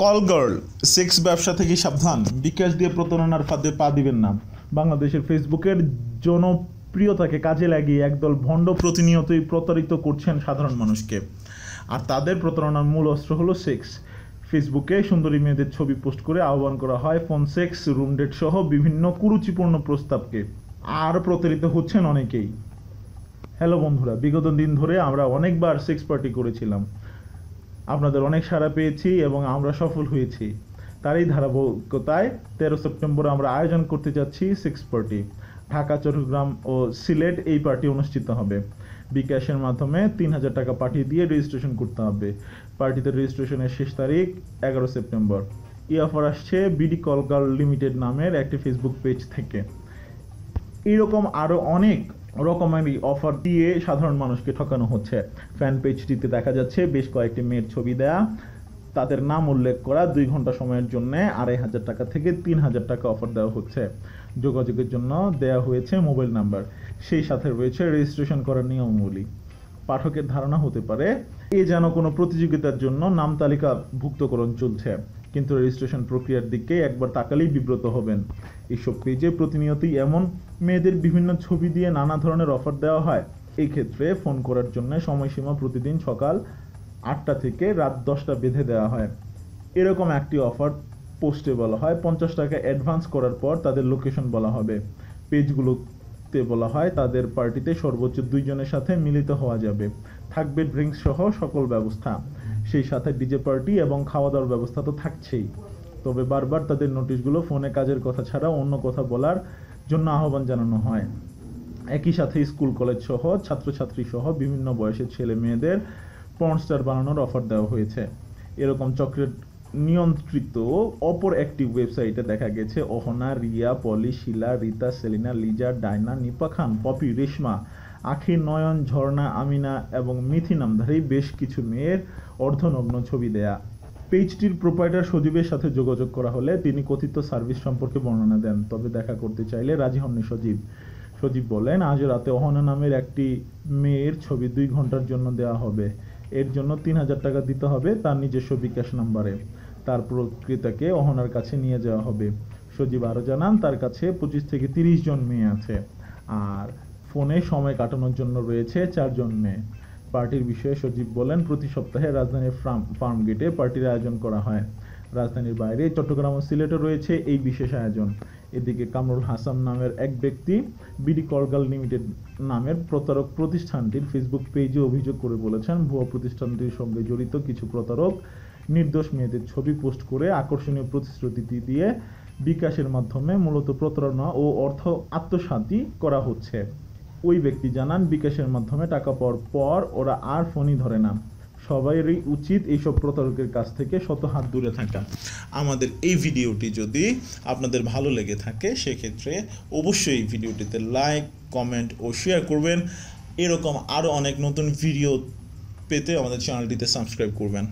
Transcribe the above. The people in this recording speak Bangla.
কল গার্ল, সেক্স ব্যবসা থেকে সাবধান। বিকাশ দিয়ে প্রতারণার ফাঁদে পা দিবেন না। বাংলাদেশের ফেসবুকের জনপ্রিয়তাকে কাজে লাগিয়ে একদল ভণ্ড প্রতিনিয়তই প্রতারিত করছেন সাধারণ মানুষকে। আর তাদের প্রতারণার মূল অস্ত্র হলো সেক্স। ফেসবুকে সুন্দরী মেয়েদের ছবি পোস্ট করে আহ্বান করা হয় ফোন সেক্স, রুম ডেট সহ বিভিন্ন কুরুচিপূর্ণ প্রস্তাবকে। আর প্রতারিত হচ্ছেন অনেকেই। হ্যালো বন্ধুরা, বিগত দিন ধরে আমরা অনেকবার সেক্স পার্টি করেছিলাম। আপনাদের অনেক সাড়া পেয়েছি এবং আমরা সফল হয়েছি। তারই ধারাবাহিকতায় তেরো সেপ্টেম্বর আমরা আয়োজন করতে যাচ্ছি সিক্স পার্টি ঢাকা, চট্টগ্রাম ও সিলেট এই পার্টি অনুষ্ঠিত হবে। বিকাশের মাধ্যমে তিন হাজার টাকা পাঠিয়ে দিয়ে রেজিস্ট্রেশন করতে হবে। পার্টিতে রেজিস্ট্রেশনের শেষ তারিখ এগারো সেপ্টেম্বর। এই অফার আসছে বিডি কলকার লিমিটেড নামের একটি ফেসবুক পেজ থেকে। এইরকম আরও অনেক রকমেরই অফার দিয়ে সাধারণ মানুষকে ঠকানো হচ্ছে। ফ্যান পেজটিতে দেখা যাচ্ছে বেশ কয়েকটি মেয়ের ছবি দেয়া। তাদের নাম উল্লেখ করা দুই ঘণ্টা সময়ের জন্য আড়াই হাজার টাকা থেকে তিন হাজার টাকা অফার দেওয়া হচ্ছে। যোগাযোগের জন্য দেওয়া হয়েছে মোবাইল নাম্বার। সেই সাথে রয়েছে রেজিস্ট্রেশন করার নিয়মাবলী। পাঠকের ধারণা হতে পারে, এ যেন কোনো প্রতিযোগিতার জন্য নাম তালিকা ভুক্তকরণ চলছে। কিন্তু রেজিস্ট্রেশন প্রক্রিয়ার দিকে একবার তাকালেই বিব্রত হবেন। এইসব পেজে প্রতিনিয়তই এমন মেয়েদের বিভিন্ন ছবি দিয়ে নানা ধরনের অফার দেওয়া হয়, এই ক্ষেত্রে ফোন করার জন্য সময়সীমা প্রতিদিন সকাল আটটা থেকে রাত দশটা বেঁধে দেওয়া হয়। এরকম একটি অফার পোস্টে বলা হয়, পঞ্চাশ টাকা অ্যাডভান্স করার পর তাদের লোকেশন বলা হবে। পেজগুলোতে বলা হয় তাদের পার্টিতে সর্বোচ্চ দুইজনের সাথে মিলিত হওয়া যাবে। থাকবে ড্রিঙ্কস সহ সকল ব্যবস্থা। সেই সাথে ডিজে পার্টি এবং খাওয়া দাওয়ার ব্যবস্থা তো থাকছেই। তবে বারবার তাদের নোটিশগুলো ফোনে কাজের কথা ছাড়া অন্য কথা বলার জন্য আহ্বান জানানো হয়। একই সাথে স্কুল, কলেজ সহ ছাত্রছাত্রী সহ বিভিন্ন বয়সের ছেলে মেয়েদের পর্নস্টার বানানোর অফার দেওয়া হয়েছে। এরকম চক্রের নিয়ন্ত্রিত অপর একটি ওয়েবসাইটে দেখা গেছে অহনা, রিয়া, পলি, শিলা, রিতা, সেলিনা, লিজা, ডায়না, নিপা খান, পপি, রেশমা আখি নয়ন, ঝর্ণা, আমিনা এবং মিথি নামধারী বেশ কিছু মেয়ের অর্ধনগ্ন ছবি দেয়া। পেজটির প্রোপাইটার সজীবের সাথে যোগাযোগ করা হলে তিনি কথিত সার্ভিস সম্পর্কে বর্ণনা দেন, তবে দেখা করতে চাইলে রাজি হননি সজীব। সজীব বলেন, আজ রাতে অহনা নামের একটি মেয়ের ছবি দুই ঘণ্টার জন্য দেওয়া হবে। এর জন্য তিন হাজার টাকা দিতে হবে তার নিজস্ব বিকাশ নাম্বারে। তার প্রকৃতাকে অহনার কাছে নিয়ে যাওয়া হবে। সজীব আরও জানান, তার কাছে পঁচিশ থেকে তিরিশ জন মেয়ে আছে। আর ফোনে সময় কাটানোর জন্য রয়েছে চারজন মেয়ে পার্টির বিষয়ে সজীব বলেন, প্রতি সপ্তাহে রাজধানীর ফার্ম ফার্ম গেটে পার্টির আয়োজন করা হয়। রাজধানীর বাইরে চট্টগ্রাম ও সিলেটে রয়েছে এই বিশেষ আয়োজন। এদিকে কামরুল হাসান নামের এক ব্যক্তি, বিডি করগাল লিমিটেড নামের প্রতারক প্রতিষ্ঠানটির ফেসবুক পেজে অভিযোগ করে বলেছেন, ভুয়া প্রতিষ্ঠানটির সঙ্গে জড়িত কিছু প্রতারক নির্দোষ মেয়েদের ছবি পোস্ট করে আকর্ষণীয় প্রতিশ্রুতি দিয়ে বিকাশের মাধ্যমে মূলত প্রতারণা ও অর্থ আত্মসাতি করা হচ্ছে। ওই ব্যক্তি জানান, বিকাশের মাধ্যমে টাকা পাওয়ার পর ওরা আর ফোনই ধরে না। সবাইরই উচিত এইসব প্রতারকের কাছ থেকে শত হাত দূরে থাকা। আমাদের এই ভিডিওটি যদি আপনাদের ভালো লেগে থাকে, সেক্ষেত্রে অবশ্যই এই ভিডিওটিতে লাইক, কমেন্ট ও শেয়ার করবেন। এরকম আরও অনেক নতুন ভিডিও পেতে আমাদের চ্যানেলটিতে সাবস্ক্রাইব করবেন।